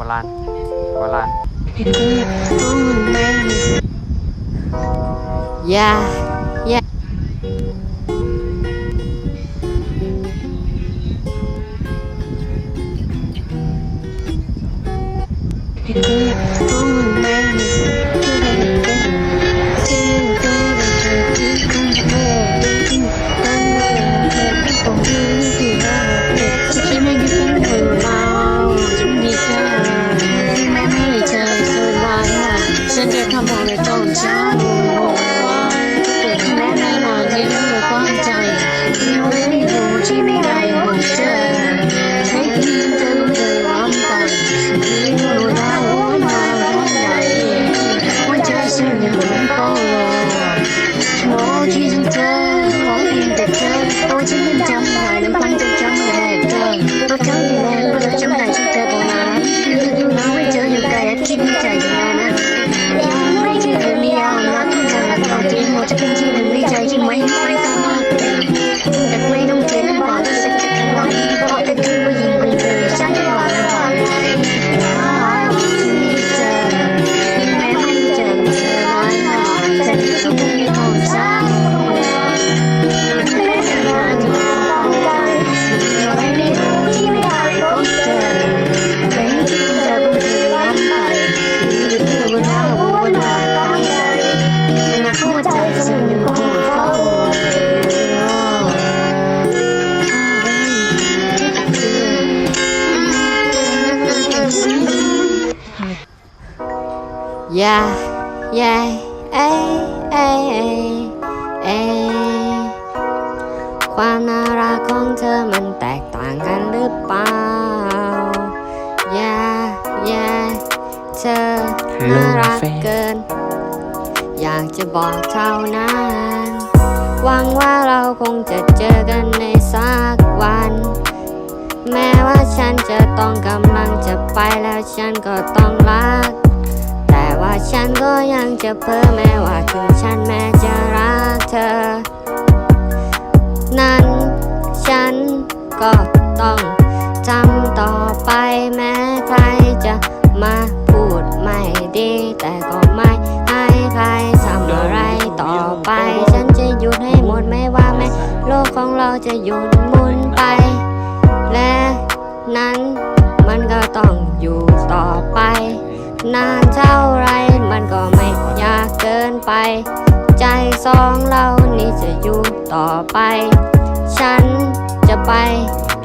วลานวลาน thăm mọi người tồn ra buồn ngủ qua mẹ mẹ là những người quan trời Yêu đến đi vụ chi mê đầy một trời Thích nhiên tư từ âm tầng Yêu người ta uống mà uống đầy Quan trời xin nhận uống bao lồ Mô chi dân thơ, mô yên tịch thơ Tôi chỉ nên chăm lại nắm bánh tôi chăm lại đời Tôi chăm Yeah, yeah. Yeah, yeah, ey, ey, ey, ความน่ารักของเธอมันแตกต่างกันหรือเปล่า Yeah, yeah เธอน่ารักเกิน อยากจะบอกเท่านั้นหวังว่าเราคงจะเจอกันในสักวัน แม้ว่าฉันจะต้องกำลังจะไปแล้วฉันก็ต้องรัก ว่าฉันก็ยังจะเพ้อแม้ว่าถึงฉันแม้จะรักเธอ นั้นฉันก็ต้องจำต่อไปแม้ใครจะมาพูดไม่ดี แต่ก็ไม่ให้ใครทำอะไรต่อไป ฉันจะหยุดให้หมดไม่ว่าแม้โลกของเราจะหยุดหมุนไป และนั้นมันก็ต้องอยู่ต่อไป นานเท่าไรมันก็ไม่ยากเกินไป ใจสองเรานี่จะอยู่ต่อไป ฉันจะไป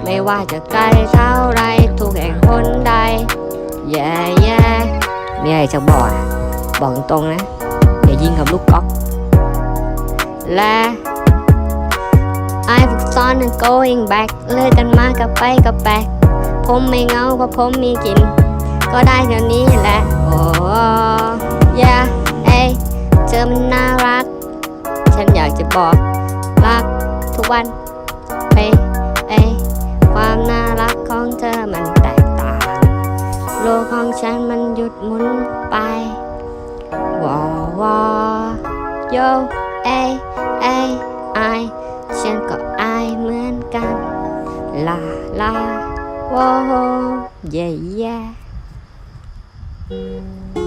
ไม่ว่าจะไกลเท่าไรทุกแห่งคนใด แย่แย่มีอะไรจะบอกบอกตรงนะ อย่ายิงกับลูกก๊อกและ I ฝึกซ้อน and going back เลิกกันมากับไปกับแปกผมไม่เหงาเพราะผมมีกิน ก็ได้เท่านี้แหละ โอ้ยาเอ้เธอมันน่ารัก ฉันอยากจะบอกรักทุกวันไปเอ้ความน่ารักของเธอมันแตกต่าง โลกของฉันมันหยุดหมุนไปวอวอโยเอ้เอ้ไอฉันก็ไอเหมือนกัน ลาลาโวเย่เย่